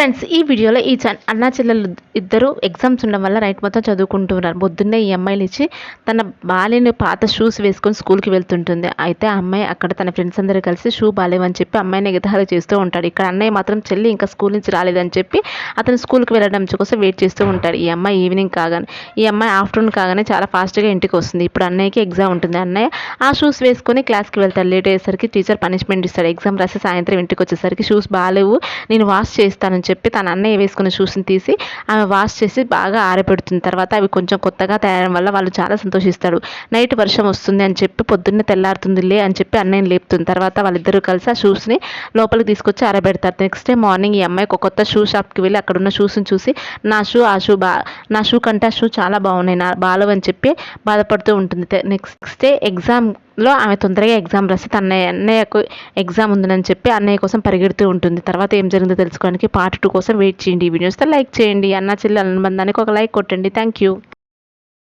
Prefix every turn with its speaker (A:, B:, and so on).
A: Friends ఈ వీడియోలో ఈ చ అన్నా చెల్లెలు ఇద్దరు ఎగ్జామ్స్ ఉండడం వల్ల నైట్ మొత్తం చదువుకుంటున్నారు. పొద్దున్నే ఈ అమ్మాయిలు ఇచ్చి తన బాలేని పాత షూస్ వేసుకొని స్కూల్కి వెళ్తుంటుంది. అయితే ఆ అమ్మాయి అక్కడ తన ఫ్రెండ్స్ అందరూ కలిసి షూ బాలేవని చెప్పి అమ్మాయిని ఎగతాళి చేస్తూ ఉంటాడు. ఇక్కడ అన్నయ్య మాత్రం చెల్లి ఇంకా స్కూల్ నుంచి రాలేదని చెప్పి అతను స్కూల్కి వెళ్ళడం కోసం వెయిట్ చేస్తూ ఉంటాడు. ఈ అమ్మాయి ఈవినింగ్ కాగానే ఈ అమ్మాయి ఆఫ్టర్నూన్ కాగానే చాలా ఫాస్ట్గా ఇంటికి వస్తుంది. ఇప్పుడు అన్నయ్యకి ఎగ్జామ్ ఉంటుంది. అన్నయ్య ఆ షూస్ వేసుకొని క్లాస్కి వెళ్తాడు. లేట్ అయ్యేసరికి టీచర్ పనిష్మెంట్ ఇస్తాడు. ఎగ్జామ్ రాసి సాయంత్రం ఇంటికి వచ్చేసరికి షూస్ బాగాలేవు నేను వాష్ చేస్తానని చెప్పి తన అన్నయ్య వేసుకున్న షూస్ని తీసి ఆమె వాష్ చేసి బాగా ఆరబెడుతుంది. తర్వాత అవి కొంచెం కొత్తగా తయారడం వల్ల వాళ్ళు చాలా సంతోషిస్తాడు నైట్ వర్షం వస్తుంది అని చెప్పి పొద్దున్నే తెల్లారుతుందిలే అని చెప్పి అన్నయ్యని లేపుతుంది. తర్వాత వాళ్ళిద్దరూ కలిసి ఆ షూస్ని లోపలికి తీసుకొచ్చి ఆరబెడతారు. నెక్స్ట్ డే మార్నింగ్ ఈ అమ్మాయి ఒక కొత్త షూ షాప్కి వెళ్ళి అక్కడ ఉన్న షూస్ని చూసి నా షూ ఆ షూ బా నా షూ కంటే ఆ షూ చాలా బాగున్నాయి. నా బాలవని చెప్పి బాధపడుతూ ఉంటుంది. నెక్స్ట్ డే ఎగ్జామ్లో ఆమె తొందరగా ఎగ్జామ్ రాసి తన అన్నయ్యకు ఎగ్జామ్ ఉందని చెప్పి అన్నయ్య కోసం పరిగెడుతూ ఉంటుంది. తర్వాత ఏం జరిగిందో తెలుసుకోవడానికి పార్ట్ టూ కోసం వెయిట్ చేయండి ఈ వీడియోస్తో లైక్ చేయండి. అన్న చెల్లి అనుబంధానికి ఒక లైక్ కొట్టండి. Thank you